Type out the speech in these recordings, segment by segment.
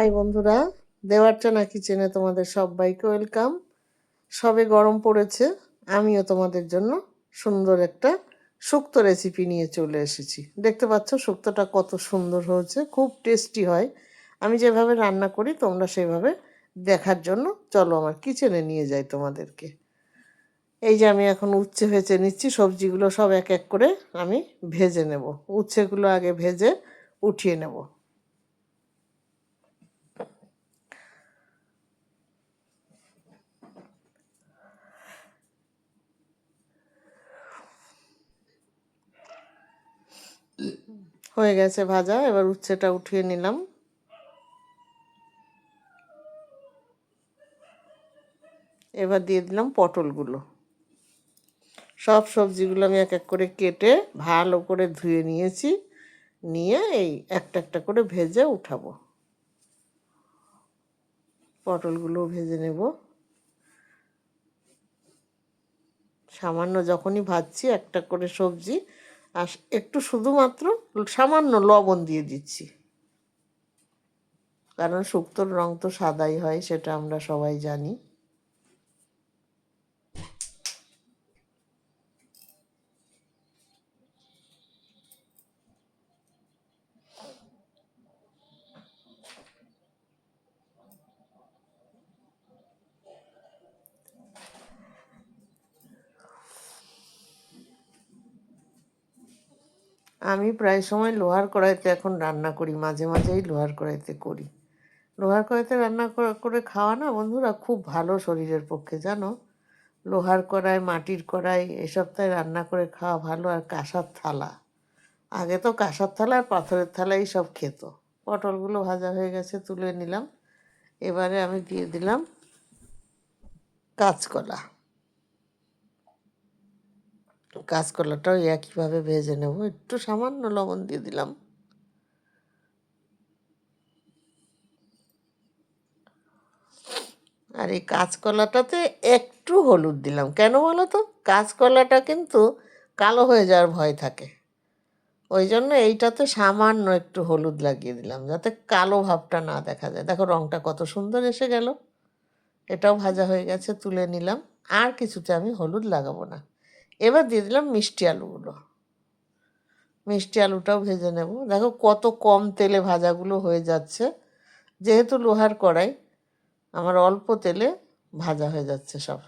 High বন্ধুরা দেওয়ারচানা কিচেনে তোমাদের সবাইকে ওয়েলকাম। সবে গরম পড়েছে, আমিও তোমাদের জন্য সুন্দর একটা শুক্তো রেসিপি নিয়ে চলে এসেছি। দেখতে পাচ্ছ শুক্তোটা কত সুন্দর হয়েছে, খুব টেস্টি হয়। আমি যেভাবে রান্না করি, তোমরা সেভাবে দেখার জন্য চলো আমার কিচেনে নিয়ে যাই তোমাদেরকে। এই যে আমি এখন উচ্ছে ভেজে নিচ্ছি, সবজিগুলো সব এক এক করে আমি ভেজে নেব। উচ্ছেগুলো আগে ভেজে উঠিয়ে নেব। হয়ে গেছে ভাজা, এবার উচ্ছেটা উঠিয়ে নিলাম। এবার দিয়ে দিলাম পটলগুলো। সব সবজিগুলো আমি এক এক করে কেটে ভালো করে ধুয়ে নিয়েছি, নিয়ে এই একটা একটা করে ভেজে উঠাবো। পটলগুলো ভেজে নেব। সামান্য যখনই ভাজছি একটা করে সবজি আর একটু শুধুমাত্র সামান্য লবণ দিয়ে দিচ্ছি। কারণ শুক্তোর রং তো সাদাই হয়, সেটা আমরা সবাই জানি। আমি প্রায় সময় লোহার কড়াইতে এখন রান্না করি, মাঝে মাঝেই লোহার কড়াইতে করি। লোহার কড়াইতে রান্না করে খাওয়া না বন্ধুরা খুব ভালো শরীরের পক্ষে, জানো? লোহার কড়াই, মাটির কড়াই এসব তাই রান্না করে খাওয়া ভালো আর কাঁসার থালা। আগে তো কাঁসার থালা আর পাথরের থালাই সব খেত। পটলগুলো ভাজা হয়ে গেছে, তুলে নিলাম। এবারে আমি দিয়ে দিলাম কাঁচকলা। কাঁচকলাটাও একইভাবে ভেজে নেব? একটু সামান্য লবণ দিয়ে দিলাম। আর এই কাঁচকলাটাতে একটু হলুদ দিলাম। কেন বলো তো? কাঁচকলাটা কিন্তু কালো হয়ে যাওয়ার ভয় থাকে। ওই জন্য এইটাতে সামান্য একটু হলুদ লাগিয়ে দিলাম, যাতে কালো ভাবটা না দেখা যায়। দেখো রঙটা কত সুন্দর এসে গেল। এটাও ভাজা হয়ে গেছে, তুলে নিলাম। আর কিছুতে আমি হলুদ লাগাবো না। এবার দিয়ে দিলাম মিষ্টি আলুগুলো। মিষ্টি আলুটাও ভেজে নেব। দেখো কত কম তেলে ভাজাগুলো হয়ে যাচ্ছে। যেহেতু লোহার কড়াই, আমার অল্প তেলে ভাজা হয়ে যাচ্ছে সব।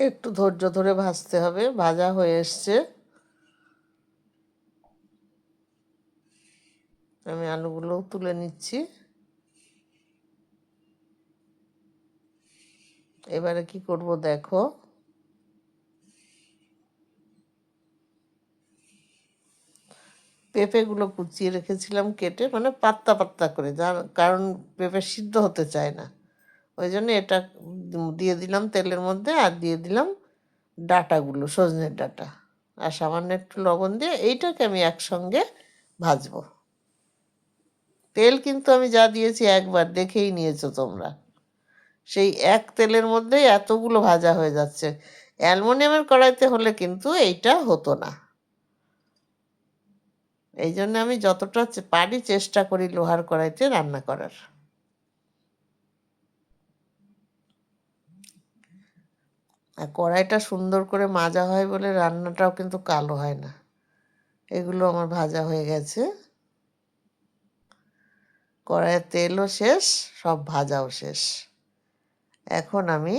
একটু ধৈর্য ধরে ভাজতে হবে, ভাজা হয়ে এসছে। আমি আলুগুলো তুলে নিচ্ছি। এবারে কি করব দেখো। পেঁপেগুলো কুচিয়ে রেখেছিলাম কেটে মানে পাত্তা পাত্তা করে, যার কারণ পেঁপে সিদ্ধ হতে চায় না। ওই জন্য এটা দিয়ে দিলাম তেলের মধ্যে আর দিয়ে দিলাম ডাটাগুলো, সজনের ডাটা। আর সামান্য একটু লবণ দিয়ে এইটাকে আমি একসঙ্গে ভাজবো। তেল কিন্তু আমি যা দিয়েছি একবার দেখেই নিয়েছো তোমরা। সেই এক তেলের মধ্যেই এতগুলো ভাজা হয়ে যাচ্ছে। অ্যালমোনিয়ামের কড়াইতে হলে কিন্তু এইটা হতো না। এই জন্য আমি যতটা পারি চেষ্টা করি লোহার কড়াইতে রান্না করার। আর কড়াইটা সুন্দর করে মাজা হয় বলে রান্নাটাও কিন্তু কালো হয় না। এগুলো আমার ভাজা হয়ে গেছে। কড়াইয়ের তেলও শেষ, সব ভাজাও শেষ। এখন আমি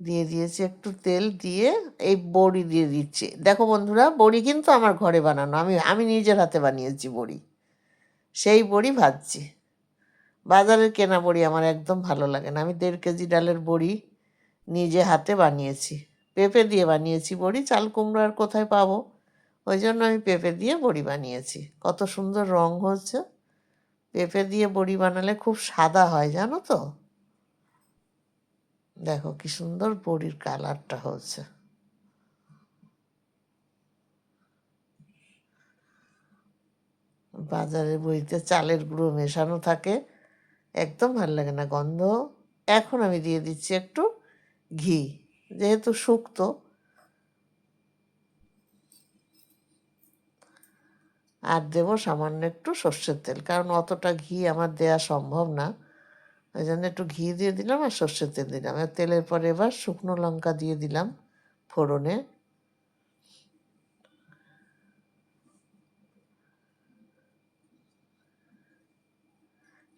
দিয়ে দিয়েছি একটু তেল দিয়ে এই বড়ি দিয়ে দিচ্ছি। দেখো বন্ধুরা, বড়ি কিন্তু আমার ঘরে বানানো। আমি আমি নিজের হাতে বানিয়েছি বড়ি। সেই বড়ি ভাজছি। বাজারের কেনা বড়ি আমার একদম ভালো লাগে না। আমি দেড় কেজি ডালের বড়ি নিজে হাতে বানিয়েছি। পেঁপে দিয়ে বানিয়েছি বড়ি, চাল কুমড়ো আর কোথায় পাবো? ওই জন্য আমি পেঁপে দিয়ে বড়ি বানিয়েছি। কত সুন্দর রং হচ্ছে। পেঁপে দিয়ে বড়ি বানালে খুব সাদা হয়, জানো তো? দেখো কি সুন্দর বড়ির কালারটা হচ্ছে। বাজারের বড়িতে চালের গুঁড়ো মেশানো থাকে। একদম ভালো লাগে না গন্ধ। এখন আমি দিয়ে দিচ্ছি একটু ঘি, যেহেতু শুক্তো। আর দেবো সামান্য একটু সর্ষের তেল, কারণ অতটা ঘি আমার দেয়া সম্ভব না। ওই জন্য একটু ঘি দিয়ে দিলাম আর সর্ষের তেল দিলাম। আর তেলের পরে এবার শুকনো লঙ্কা দিয়ে দিলাম ফোড়নে।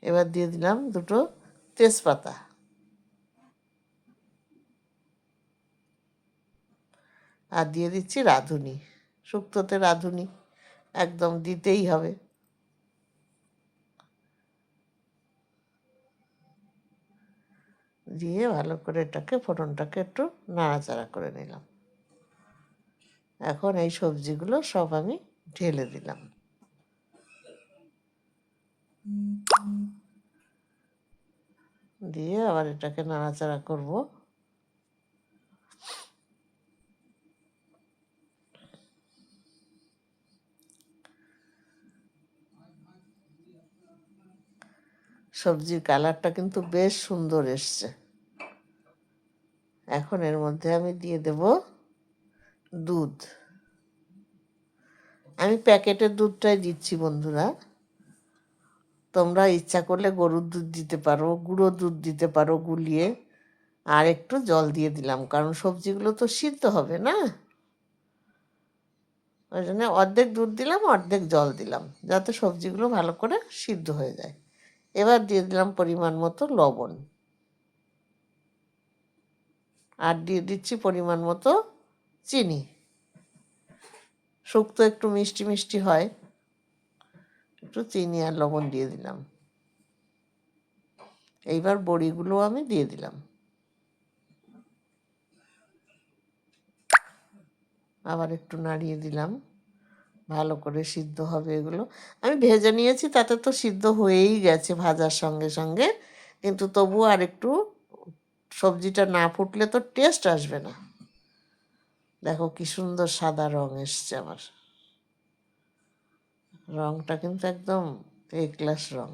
এবার দিয়ে দিলাম দুটো তেজপাতা। আর দিয়ে দিচ্ছি রাঁধুনি। শুক্তোতে রাঁধুনি। একদম দিতেই হবে। দিয়ে ভালো করে এটাকে, ফোড়নটাকে একটু নাড়াচাড়া করে নিলাম। এখন এই সবজিগুলো সব আমি ঢেলে দিলাম। দিয়ে আবার এটাকে নাড়াচাড়া করব। সবজির কালারটা কিন্তু বেশ সুন্দর এসছে। এখন এর মধ্যে আমি দিয়ে দেব দুধ। আমি প্যাকেটের দুধটাই দিচ্ছি বন্ধুরা। তোমরা ইচ্ছা করলে গরুর দুধ দিতে পারো, গুঁড়ো দুধ দিতে পারো গুলিয়ে। আর একটু জল দিয়ে দিলাম, কারণ সবজিগুলো তো সিদ্ধ হবে না। ওই জন্য অর্ধেক দুধ দিলাম, অর্ধেক জল দিলাম, যাতে সবজিগুলো ভালো করে সিদ্ধ হয়ে যায়। এবার দিয়ে দিলাম পরিমাণ মতো লবণ। আর দিয়ে দিচ্ছি পরিমাণ মতো চিনি। শুক্তো একটু মিষ্টি মিষ্টি হয়। একটু চিনি আর লবণ দিয়ে দিলাম। এইবার বড়িগুলো আমি দিয়ে দিলাম। আবার একটু নাড়িয়ে দিলাম। ভালো করে সিদ্ধ হবে এগুলো। আমি ভেজে নিয়েছি, তাতে তো সিদ্ধ হয়েই গেছে ভাজার সঙ্গে সঙ্গে। কিন্তু তবু আর একটু সবজিটা না ফুটলে তো টেস্ট আসবে না। দেখো কি সুন্দর সাদা রং এসছে আমার। রংটা কিন্তু একদম এ ক্লাস রং।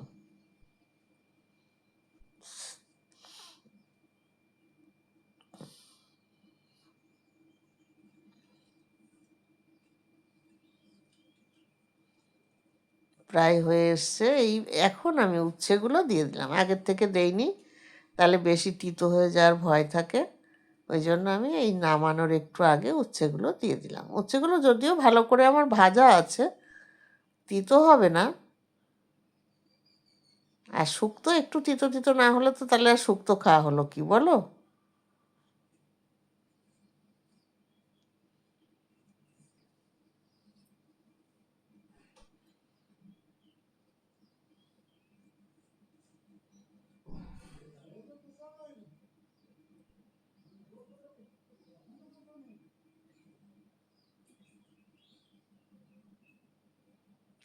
প্রায় হয়ে এসছে। এই এখন আমি উচ্ছেগুলো দিয়ে দিলাম। আগের থেকে দেইনি। তাহলে বেশি তিতো হয়ে যাওয়ার ভয় থাকে। ওই জন্য আমি এই নামানোর একটু আগে উচ্ছেগুলো দিয়ে দিলাম। উচ্ছেগুলো যদিও ভালো করে আমার ভাজা আছে, তিতো হবে না। আর শুক্তো একটু তিতো তিতো না হলে তো তাহলে আর শুক্তো খাওয়া হলো কি বলো?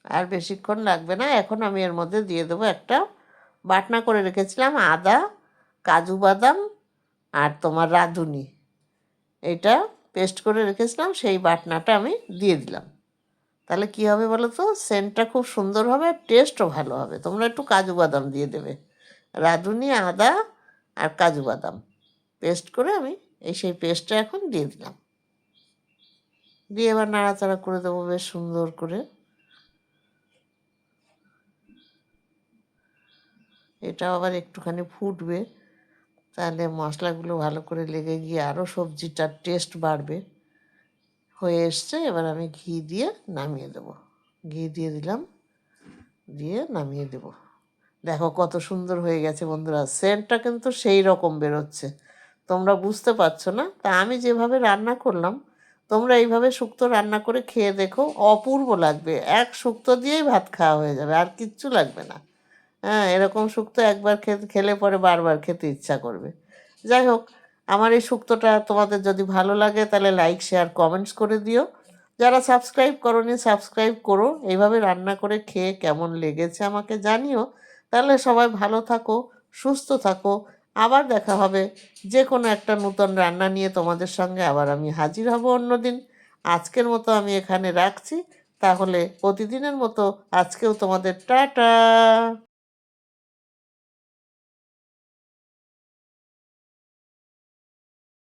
আর বেশিক্ষণ লাগবে না। এখন আমি এর মধ্যে দিয়ে দেবো একটা বাটনা করে রেখেছিলাম, আদা, কাজু বাদাম আর তোমার রাঁধুনি। এটা পেস্ট করে রেখেছিলাম, সেই বাটনাটা আমি দিয়ে দিলাম। তাহলে কি হবে বলো তো? সেন্টটা খুব সুন্দর হবে টেস্টও ভালো হবে। তোমরা একটু কাজু বাদাম দিয়ে দেবে। রাঁধুনি, আদা আর কাজু বাদাম। পেস্ট করে আমি এই সেই পেস্টটা এখন দিয়ে দিলাম। দিয়ে এবার নাড়াচাড়া করে দেবো, বেশ সুন্দর করে। এটাও আবার একটুখানি ফুটবে। তাহলে মশলাগুলো ভালো করে লেগে গিয়ে আরও সবজিটার টেস্ট বাড়বে। হয়ে এসছে, এবার আমি ঘি দিয়ে নামিয়ে দেবো। ঘি দিয়ে দিলাম, দিয়ে নামিয়ে দেব। দেখো কত সুন্দর হয়ে গেছে বন্ধুরা সেন্টটা কিন্তু সেই রকম বেরোচ্ছে। তোমরা বুঝতে পারছ না? তা আমি যেভাবে রান্না করলাম, তোমরা এইভাবে শুক্তো রান্না করে খেয়ে দেখো, অপূর্ব লাগবে। এক শুক্তো দিয়েই ভাত খাওয়া হয়ে যাবে, আর কিচ্ছু লাগবে না। হ্যাঁ এরকম শুক্তো একবার খেলে পরে বারবার খেতে ইচ্ছা করবে। যাই হোক, আমার এই শুক্তোটা তোমাদের যদি ভালো লাগে তাহলে লাইক শেয়ার কমেন্টস করে দিও। যারা সাবস্ক্রাইব করনি সাবস্ক্রাইব করো। এইভাবে রান্না করে খেয়ে কেমন লেগেছে আমাকে জানিও। তাহলে সবাই ভালো থাকো, সুস্থ থাকো। আবার দেখা হবে যে কোনো একটা নূতন রান্না নিয়ে তোমাদের সঙ্গে আবার আমি হাজির হব অন্যদিন। আজকের মতো আমি এখানে রাখছি। তাহলে প্রতিদিনের মতো আজকেও তোমাদের টাটা!